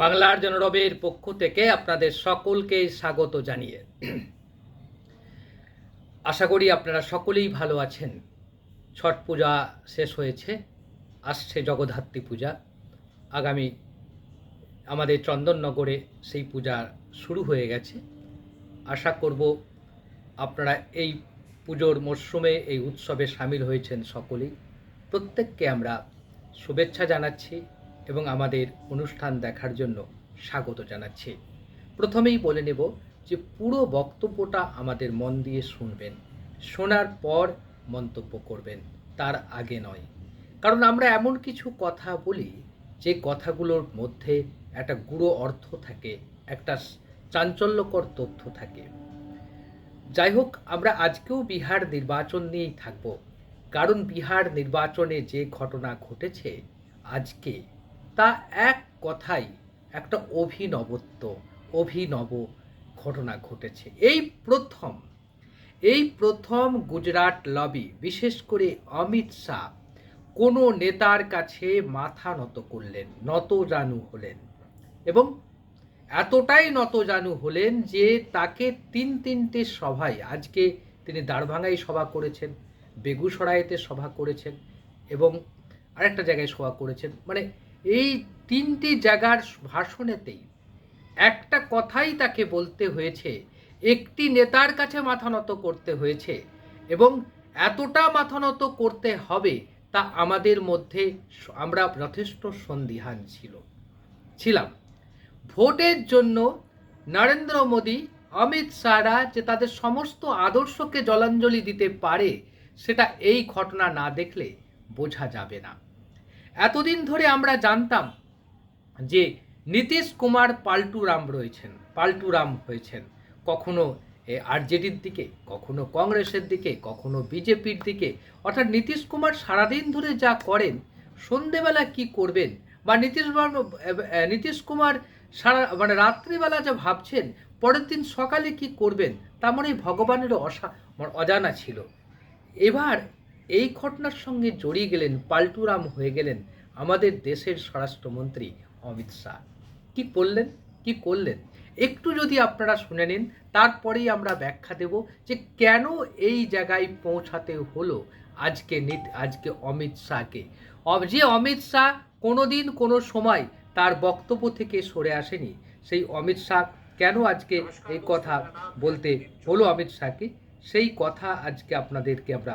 বাংলার জনরবের পক্ষ থেকে আপনাদের সকলকে স্বাগত জানিয়ে। আশা করি আপনারা সকলেই ভালো আছেন। ছট পূজা শেষ হয়েছে, আসছে জগদ্ধাত্রী পূজা। আগামী আমাদের চন্দননগরে সেই পূজা শুরু হয়ে গেছে। আশা করব আপনারা এই পুজোর মরশুমে, এই উৎসবে সামিল হয়েছেন সকলেই। প্রত্যেককে আমরা শুভেচ্ছা জানাচ্ছি এবং আমাদের অনুষ্ঠান দেখার জন্য স্বাগত জানাচ্ছি। প্রথমেই বলে নেব যে পুরো বক্তব্যটা আমাদের মন দিয়ে শুনবেন। শোনার পর মন্তব্য করবেন, তার আগে নয়। কারণ আমরা এমন কিছু কথা বলি, যে কথাগুলোর মধ্যে একটা গুঁড়ো অর্থ থাকে, একটা চাঞ্চল্যকর তথ্য থাকে। যাই হোক, আমরা আজকেও বিহার নির্বাচন নিয়েই থাকব। কারণ বিহার নির্বাচনে যে ঘটনা ঘটেছে, আজকে তা এক কথাই, একটা অভিনবত্ব, অভিনব ঘটনা ঘটেছে। এই প্রথম এই প্রথম গুজরাট লবি, বিশেষ করে অমিত শাহ, কোনো নেতার কাছে মাথা নত করলেন নত জানু হলেন এবং এতটাই নতজানু হলেন যে তাকে তিন তিনটে সভায়, আজকে তিনি দাঁড়ভাঙ্গায় সভা করেছেন, বেগুসরাইতে সভা করেছেন এবং আরেকটা জায়গায় সভা করেছেন মানে এই তিনটি জায়গার ভাষণেতেই একটা কথাই তাকে বলতে হয়েছে, একটি নেতার কাছে মাথা নত করতে হয়েছে এবং এতটা মাথা নত করতে হবে তা আমাদের মধ্যে আমরা যথেষ্ট সন্দিহান ছিল। ছিলাম। ভোটের জন্য নরেন্দ্র মোদী, অমিত শাহরা যে তাদের সমস্ত আদর্শকে জলাঞ্জলি দিতে পারে, সেটা এই ঘটনা না দেখলে বোঝা যাবে না। এতদিন ধরে আমরা জানতাম যে নীতিশ কুমার পাল্টু রাম রয়েছেন পাল্টু রাম হয়েছেন। কখনো আরজেডির দিকে, কখনো কংগ্রেসের দিকে, কখনো বিজেপির দিকে। অর্থাৎ নীতিশ কুমার সারাদিন ধরে যা করেন, সন্ধেবেলা কি করবেন? বা নীতিশ নীতিশ কুমার সারা মানে রাত্রিবেলা যা ভাবছেন, পরের দিন সকালে কি করবেন? তা মানে ভগবানেরও অসা, অজানা ছিল। এবার এই ঘটনার সঙ্গে জড়িয়ে গেলেন পাল্টুরাম হয়ে গেলেন আমাদের দেশের স্বরাষ্ট্রমন্ত্রী অমিত শাহ। কি করলেন? কি করলেন? একটু যদি আপনারা শুনে নিন তারপরেই আমরা ব্যাখ্যা দেব যে কেন এই জায়গায় পৌঁছাতে হলো আজকে নিত আজকে অমিত শাহকে। যে অমিত শাহ কোনো দিন কোনো সময় তার বক্তব্য থেকে সরে আসেনি সেই অমিত শাহ কেন আজকে এই কথা বলতে হলো অমিত শাহকে? সেই কথা আজকে আপনাদেরকে আমরা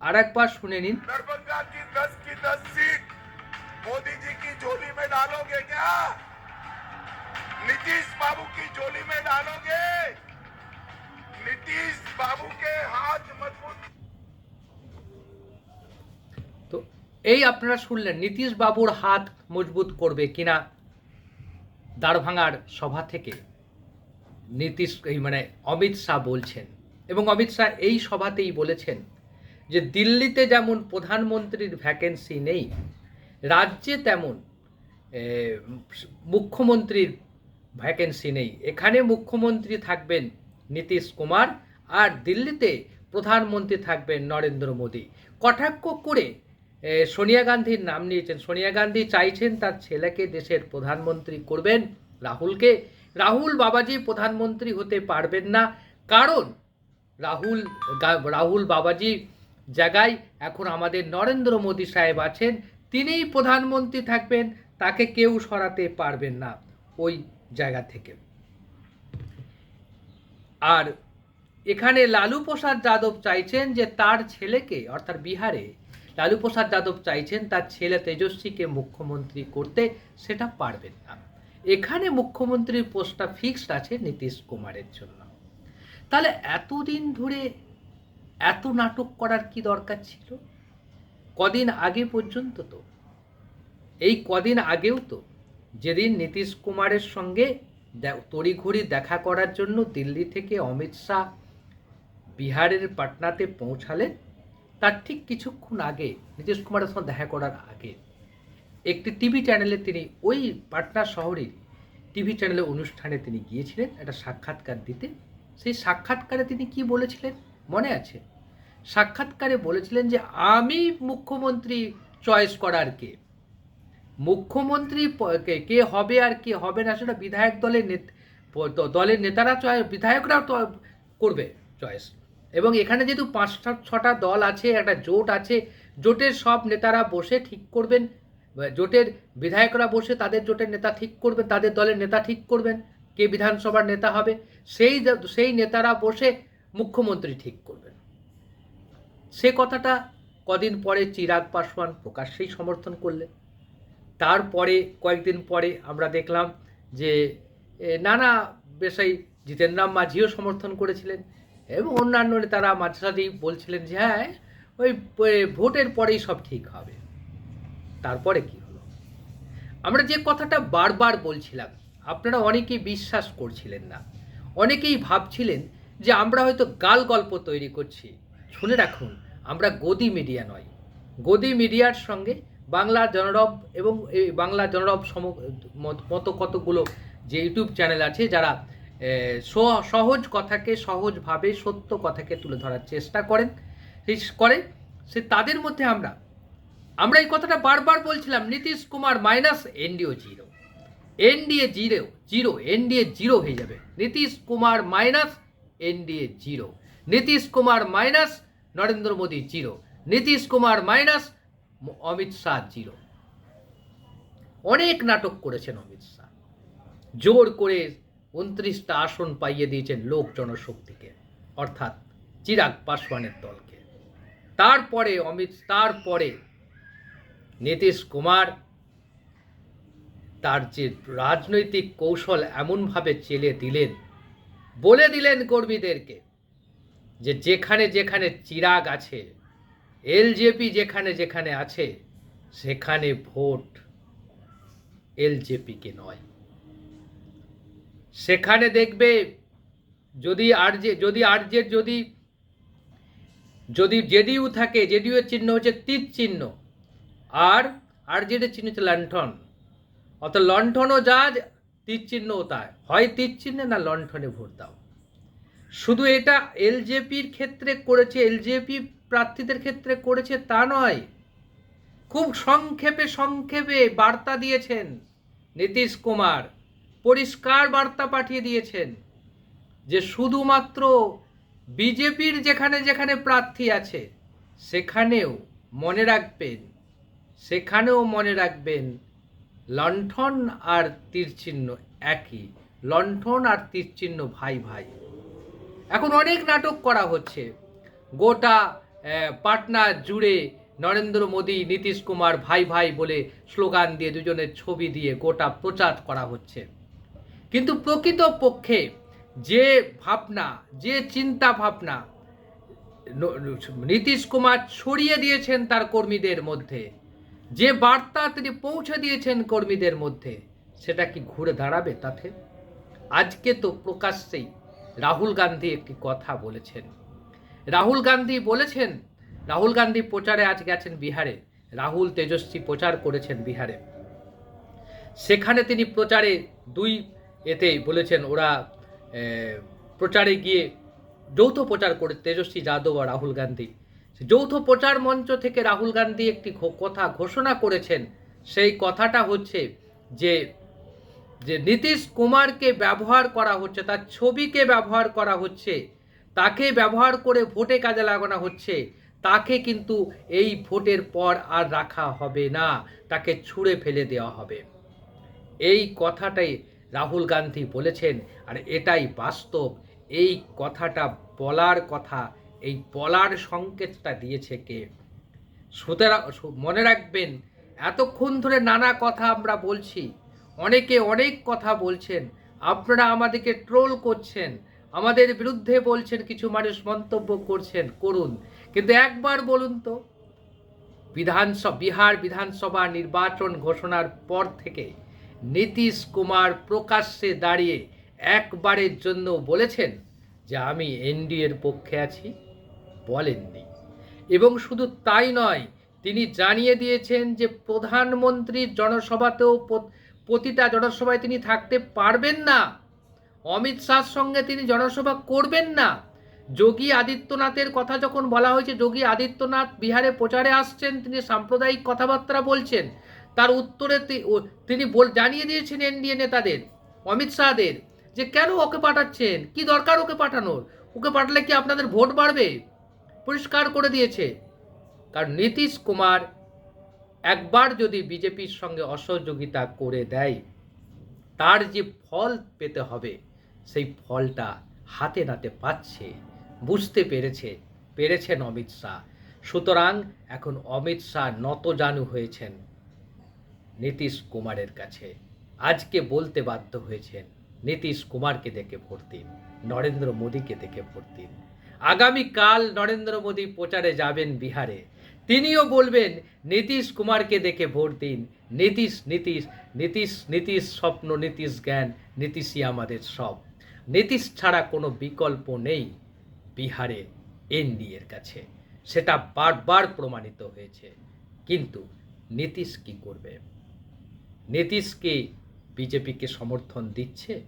আরেকবার শুনে নিন दरभंगा की दस की दस सीट मोदी जी की झोली में डालोगे क्या नीतीश बाबू की झोली में डालोगे नीतीश बाबू के हाथ मजबूत তো এই আপনারা শুনলেন নীতিশ বাবুর হাত মজবুত করবে কিনা দাঁড়ভাঙার সভা থেকে নীতিশ এই মানে অমিত শাহ বলছেন এবং অমিত শাহ এই সভাতেই বলেছেন যে দিল্লিতে যেমন প্রধানমন্ত্রীর ভ্যাকেন্সি নেই, রাজ্যে তেমন মুখ্যমন্ত্রীর ভ্যাকেন্সি নেই। এখানে মুখ্যমন্ত্রী থাকবেন নীতিশ কুমার আর দিল্লিতে প্রধানমন্ত্রী থাকবেন নরেন্দ্র মোদী। কটাক্ষ করে সোনিয়া গান্ধীর নাম নিয়েছেন। সোনিয়া গান্ধী চাইছেন তার ছেলেকে দেশের প্রধানমন্ত্রী করবেন রাহুলকে। রাহুল বাবাজি প্রধানমন্ত্রী হতে পারবেন না, কারণ রাহুল রাহুল বাবাজি জায়গায় এখন আমাদের নরেন্দ্র মোদী সাহেব আছেন, তিনিই প্রধানমন্ত্রী থাকবেন, তাকে কেউ সরাতে পারবেন না ওই জায়গা থেকে। আর এখানে লালু প্রসাদ যাদব চাইছেন যে তার ছেলেকে, অর্থাৎ বিহারে লালু প্রসাদ যাদব চাইছেন তার ছেলে তেজস্বীকে মুখ্যমন্ত্রী করতে, সেটা পারবেন না। এখানে মুখ্যমন্ত্রীর পোস্টটা ফিক্সড আছে নীতিশ কুমারের জন্য। তাহলে এতদিন ধরে এত নাটক করার কি দরকার ছিল? কদিন আগে পর্যন্ত তো। এই কদিন আগেও তো। যেদিন নীতিশ কুমারের সঙ্গে তড়িঘড়ি দেখা করার জন্য দিল্লি থেকে অমিত শাহ বিহারের পাটনাতে পৌঁছালেন তার ঠিক কিছুক্ষণ আগে, নীতিশ কুমারের সঙ্গে দেখা করার আগে, একটি টিভি চ্যানেলে তিনি ওই পাটনা শহরের টিভি চ্যানেলে অনুষ্ঠানে তিনি গিয়েছিলেন, একটা সাক্ষাৎকার দিতে। সেই সাক্ষাৎকারে তিনি কি বলেছিলেন? মনে আছে? সাক্ষাৎকারে বলেছিলেন যে আমি মুখ্যমন্ত্রী চয়েস করার কে? মুখ্যমন্ত্রী কে- হবে আর কে হবে না সেটা বিধায়ক দলের দলের নেতারা চয়েস, বিধায়করাও করবে চয়েস। এবং এখানে যেহেতু পাঁচটা, ছটা দল আছে, একটা জোট আছে, জোটের সব নেতারা বসে ঠিক করবেন জোটের বিধায়করা বসে তাদের জোটের নেতা ঠিক করবেন, তাদের দলের নেতা ঠিক করবেন, কে বিধানসভার নেতা হবে, সেই সেই নেতারা বসে মুখ্যমন্ত্রী ঠিক করবেন। সে কথাটা কদিন পরে চিরাগ পাসওয়ান প্রকাশ্যেই সমর্থন করলেন তারপরে, কয়েকদিন পরে আমরা দেখলাম যে নানা বেশাই জিতেন রাম মাঝিও সমর্থন করেছিলেন এবং অন্যান্য নেতারা মাঝে বলছিলেন যে হ্যাঁ ওই ভোটের পরেই সব ঠিক হবে। তারপরে কি হলো? আমরা যে কথাটা বারবার বলছিলাম, আপনারা অনেকেই বিশ্বাস করছিলেন না। অনেকেই ভাবছিলেন যে, আমরা হয়তো গাল গল্প তৈরি করছি। শুনে রাখুন, আমরা গদি মিডিয়া নয়। গদি মিডিয়ার সঙ্গে বাংলা জনরব এবং এই বাংলা জনরব সম, মত- কতগুলো যে ইউটিউব চ্যানেল আছে, যারা সহজ কথাকে সহজভাবে সত্য কথাকে তুলে ধরার চেষ্টা করেন করে, সে তাদের মধ্যে আমরা আমরা এই কথাটা বারবার বলছিলাম, Nitish Kumar minus NDA zero. NDA zero zero, NDA zero হয়ে যাবে। Nitish Kumar minus NDA zero. Nitish Kumar minus Narendra Modi zero, Nitish Kumar minus, Amit Shah zero. অনেক নাটক করেছেন অমিত শাহ। জোর করে উনত্রিশটা আসন পাইয়ে দিয়েছেন লোক জনশক্তিকে, অর্থাৎ চিরাগ পাসওয়ানের দলকে। তারপরে অমিত, তারপরে নীতিশ কুমার, তার যে রাজনৈতিক কৌশল এমনভাবে চেলে দিলেন, বলে দিলেন কর্মীদেরকে। যে যেখানে যেখানে চিরাগ আছে, এলজেপি যেখানে যেখানে আছে, সেখানে ভোট এলজেপিকে নয়। সেখানে দেখবে যদি আর যে যদি আর যে যদি যদি জেডিইউ থাকে জেডিইউ এর চিহ্ন হচ্ছে তীর চিহ্ন। আর আর যেটা চিহ্ন হচ্ছে লণ্ঠন। অর্থাৎ লণ্ঠনও যা তীর চিহ্নও তা হয় তীর চিহ্নে না লণ্ঠনে ভোট দাও। শুধু এটা এলজেপির ক্ষেত্রে করেছে, এলজেপি প্রার্থীদের ক্ষেত্রে করেছে তা নয়, খুব সংক্ষেপে সংক্ষেপে বার্তা দিয়েছেন নীতিশ কুমার, পরিষ্কার বার্তা পাঠিয়ে দিয়েছেন যে শুধুমাত্র বিজেপির যেখানে যেখানে প্রার্থী আছে, সেখানেও মনে রাখবেন, সেখানেও মনে রাখবেন লণ্ঠন আর তীরচিহ্ন একই, লণ্ঠন আর তীরচিহ্ন ভাই ভাই। এখন অনেক নাটক করা হচ্ছে। গোটা পাটনা জুড়ে নরেন্দ্র মোদী, নীতিশ কুমার, ভাই ভাই বলে স্লোগান দিয়ে দুজনের ছবি দিয়ে গোটা প্রচার করা হচ্ছে। কিন্তু প্রকৃত পক্ষে যে ভাবনা, যে চিন্তা ভাবনা নীতিশ কুমার ছড়িয়ে দিয়েছেন তার কর্মীদের মধ্যে, যে বার্তা তিনি পৌঁছে দিয়েছেন কর্মীদের মধ্যে, সেটা কি ঘুরে দাঁড়াবে তাতে? আজকে তো প্রকাশ্যেই রাহুল গান্ধী একটি কথা বলেছেন। রাহুল গান্ধী বলেছেন, রাহুল গান্ধী প্রচারে আজ গেছেন বিহারে। রাহুল তেজস্বী প্রচার করেছেন বিহারে। সেখানে তিনি প্রচারে দুই এতে বলেছেন, ওরা প্রচারে গিয়ে যৌথ প্রচার করে, তেজস্বী যাদব আর রাহুল গান্ধী। যৌথ প্রচার মঞ্চ থেকে রাহুল গান্ধী একটি কথা ঘোষণা করেছেন। সেই কথাটা হচ্ছে যে যে নীতিশ কুমারকে ব্যবহার করা হচ্ছে, তার ছবিকে ব্যবহার করা হচ্ছে, তাকে ব্যবহার করে ভোটে কাজে লাগানো হচ্ছে, তাকে কিন্তু এই ভোটের পর আর রাখা হবে না, তাকে ছুঁড়ে ফেলে দেওয়া হবে। এই কথাটাই রাহুল গান্ধী বলেছেন, আর এটাই বাস্তব। এই কথাটা বলার কথা, এই বলার সংকেতটা দিয়েছে কে? সুতরাং মনে রাখবেন, এতক্ষণ ধরে নানা কথা আমরা বলছি অনেকে অনেক কথা বলছেন, আপনারা আমাদেরকে ট্রোল করছেন, আমাদের বিরুদ্ধে বলছেন, কিছু মানুষ মন্তব্য করছেন, করুন। কিন্তু একবার বলুন তো বিধানসভা বিহার বিধানসভা নির্বাচন ঘোষণার পর থেকে নীতিশ কুমার প্রকাশ্যে দাঁড়িয়ে একবারের জন্য বলেছেন যে আমি এনডিএর পক্ষে আছি, বলেননি। এবং শুধু তাই নয়, তিনি জানিয়ে দিয়েছেন যে প্রধানমন্ত্রীর জনসভাতেও প- প্রতিটা জনসভায় তিনি থাকতে পারবেন না। অমিত শাহর সঙ্গে তিনি জনসভা করবেন না। যোগী আদিত্যনাথের কথা যখন বলা হয়েছে, যোগী আদিত্যনাথ বিহারে প্রচারে আসছেন, তিনি সাম্প্রদায়িক কথাবার্তা বলছেন, তার উত্তরে তিনি জানিয়ে দিয়েছেন এনডিএ নেতাদের, অমিত শাহদের, যে কেন ওকে পাঠাচ্ছেন? কি দরকার ওকে পাঠানোর? ওকে পাঠালে কি আপনাদের ভোট বাড়বে? পরিষ্কার করে দিয়েছে। কারণ নীতিশ কুমার একবার যদি বিজেপির সঙ্গে অসহযোগিতা করে দেয়, তার যে ফল পেতে হবে, সেই ফলটা হাতে নাতে পাচ্ছে। বুঝতে পেরেছে, পেরেছেন অমিত শাহ। সুতরাং এখন অমিত শাহ নতজানু হয়েছেন নীতিশ কুমারের কাছে। আজকে বলতে বাধ্য হয়েছেন নীতিশ কুমারকে দেখে দিন, নরেন্দ্র মোদীকে দেখে দিন। আগামীকাল নরেন্দ্র মোদী প্রচারে যাবেন বিহারে। তিনিও বলবেন, নীতিশ কুমারকে দেখে ভোট দিন। নীতিশ নীতিশ নীতিশ নীতিশ স্বপ্ন, নীতিশ জ্ঞান, নীতিশই আমাদের সব। নীতিশ ছাড়া কোনো বিকল্প নেই বিহারে এনডিএর কাছে। সেটা বারবার প্রমাণিত হয়েছে। কিন্তু নীতিশ কি করবে? নীতিশকে বিজেপিকে সমর্থন দিচ্ছে?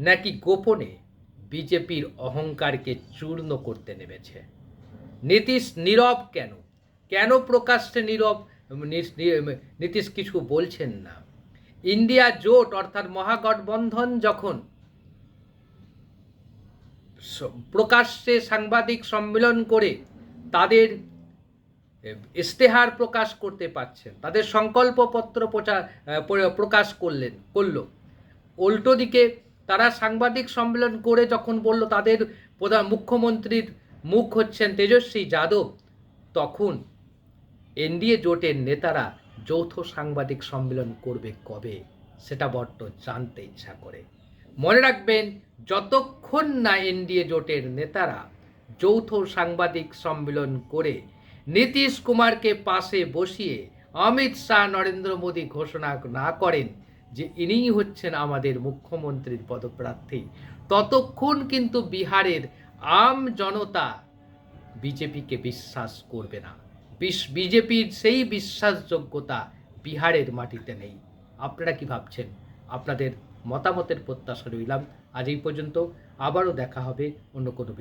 নাকি গোপনে বিজেপির অহংকারকে চূর্ণ করতে নেমেছে? নীতিশ নীরব কেন? কেন প্রকাশ্যে নীরব? নীতিশ কিছু বলছেন না। ইন্ডিয়া জোট অর্থাৎ মহাগঠবন্ধন যখন প্রকাশ্যে সাংবাদিক সম্মেলন করে তাদের ইস্তেহার প্রকাশ করতে পারছেন, তাদের সংকল্পপত্র প্রচার প্রকাশ করলেন, করল। উল্টো দিকে তারা সাংবাদিক সম্মেলন করে যখন বলল তাদের প্রধান মুখ্যমন্ত্রীর মুখ হচ্ছেন তেজস্বী যাদব, তখন এনডিএ জোটের নেতারা যৌথ সাংবাদিক সম্মেলন করবে কবে? সেটা বড্ড জানতে ইচ্ছা করে। মনে রাখবেন, যতক্ষণ না এনডিএ জোটের নেতারা যৌথ সাংবাদিক সম্মেলন করে নীতিশ কুমারকে পাশে বসিয়ে অমিত শাহ, নরেন্দ্র মোদী ঘোষণা না করেন যে ইনিই হচ্ছেন আমাদের মুখ্যমন্ত্রীর পদপ্রার্থী, ততক্ষণ কিন্তু বিহারের আম জনতা বিজেপিকে বিশ্বাস করবে না। বিজেপির সেই বিশ্বাসযোগ্যতা বিহারের মাটিতে নেই। আপনারা কি ভাবছেন? আপনাদের মতামতের প্রত্যাশা রইলাম। আজ এই পর্যন্ত। আবারও দেখা হবে অন্য কোনো